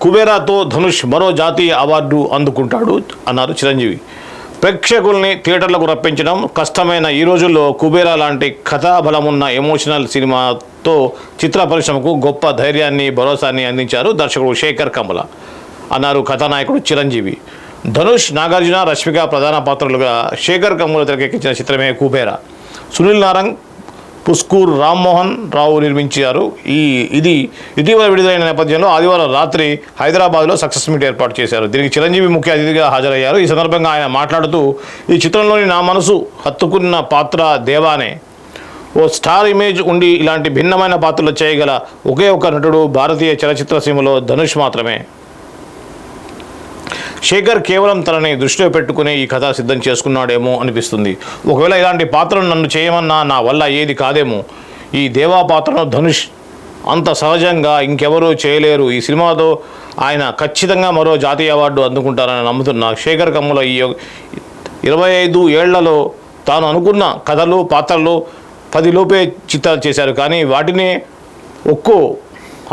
కుబేరాతో ధనుష్ మరో జాతీయ అవార్డు అందుకుంటాడు అన్నారు చిరంజీవి. ప్రేక్షకుల్ని థియేటర్లకు రప్పించడం కష్టమైన ఈ రోజుల్లో కుబేరా లాంటి కథాబలమున్న ఎమోషనల్ సినిమాతో చిత్ర పరిశ్రమకు గొప్ప ధైర్యాన్ని భరోసాన్ని అందించారు దర్శకుడు శేఖర్ కమల అన్నారు కథానాయకుడు చిరంజీవి. ధనుష్ నాగార్జున రష్మిక ప్రధాన పాత్రలుగా శేఖర్ కమ్ముల తెరకెక్కించిన చిత్రమే కుబేరా. సునీల్ నారంగ్ పుస్కూర్ రామ్మోహన్ రావు నిర్మించారు. ఈ ఇది ఇటీవల విడుదలైన నేపథ్యంలో ఆదివారం రాత్రి హైదరాబాద్లో సక్సెస్ మీట్ ఏర్పాటు చేశారు. దీనికి చిరంజీవి ముఖ్య అతిథిగా హాజరయ్యారు. ఈ సందర్భంగా ఆయన మాట్లాడుతూ ఈ చిత్రంలోని నా మనసు హత్తుకున్న పాత్ర దేవానే. ఓ స్టార్ ఇమేజ్ ఉండి ఇలాంటి భిన్నమైన పాత్రలు చేయగల ఒకే ఒక నటుడు భారతీయ చలచిత్ర సీమలో ధనుష్ మాత్రమే. శేఖర్ కేవలం తనని దృష్టిలో పెట్టుకుని ఈ కథ సిద్ధం చేసుకున్నాడేమో అనిపిస్తుంది. ఒకవేళ ఇలాంటి పాత్రను నన్ను చేయమన్నా నా వల్ల ఏది కాదేమో. ఈ దేవా పాత్రను ధనుష్ అంత సహజంగా ఇంకెవరూ చేయలేరు. ఈ సినిమాతో ఆయన ఖచ్చితంగా మరో జాతీయ అవార్డు అందుకుంటారని నమ్ముతున్నా శేఖర్ కమ్ముల ఈ ఇరవై ఐదు ఏళ్ళలో తాను అనుకున్న కథలు పాత్రలు పదిలోపే చిత్రాలు చేశారు. కానీ వాటినే ఒక్కో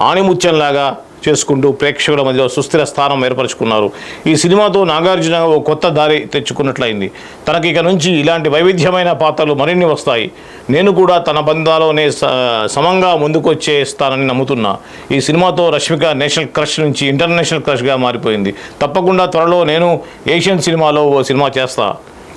ఆణిముత్యంలాగా చేసుకుంటూ ప్రేక్షకుల మధ్యలో సుస్థిర స్థానం ఏర్పరచుకున్నారు. ఈ సినిమాతో నాగార్జున ఓ కొత్త దారి తెచ్చుకున్నట్లయింది. తనకి ఇక నుంచి ఇలాంటి వైవిధ్యమైన పాత్రలు మరిన్ని వస్తాయి. నేను కూడా తన బంధాలోనే స- సమంగా ముందుకొచ్చేస్తానని నమ్ముతున్నా. ఈ సినిమాతో రష్మిక నేషనల్ క్రష్ నుంచి ఇంటర్నేషనల్ క్రష్గా మారిపోయింది. తప్పకుండా త్వరలో నేను ఏషియన్ సినిమాలో ఓ సినిమా చేస్తా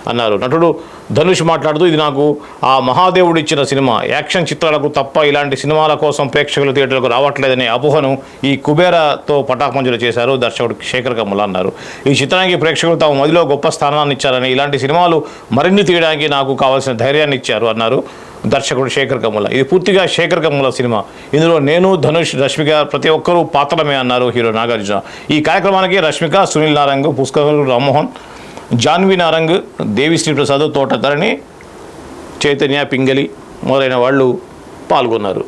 అన్నారు. నటుడు ధనుష్ మాట్లాడుతూ ఇది నాకు ఆ మహాదేవుడు ఇచ్చిన సినిమా. యాక్షన్ చిత్రాలకు తప్ప ఇలాంటి సినిమాల కోసం ప్రేక్షకులు థియేటర్లకు రావట్లేదనే అపోహను ఈ కుబేరాతో పటాపంజలు చేశారు దర్శకుడు శేఖర్ కమ్ముల అన్నారు. ఈ చిత్రానికి ప్రేక్షకులు తమ మదిలో గొప్ప స్థానాన్ని ఇచ్చారని ఇలాంటి సినిమాలు మరిన్ని తీయడానికి నాకు కావాల్సిన ధైర్యాన్ని ఇచ్చారు అన్నారు దర్శకుడు శేఖర్ కమ్ముల. ఇది పూర్తిగా శేఖర్ కమ్ముల సినిమా. ఇందులో నేను ధనుష్ రష్మిక ప్రతి ఒక్కరూ పాత్రమే అన్నారు హీరో నాగార్జున. ఈ కార్యక్రమానికి రష్మిక సునీల్ నారాయణ పుష్కర్ రామ్మోహన్ జాన్వి నారంగ్ దేవిశ్రీ ప్రసాద్ తోట చైతన్య పింగళి మొదలైన వాళ్ళు పాల్గొన్నారు.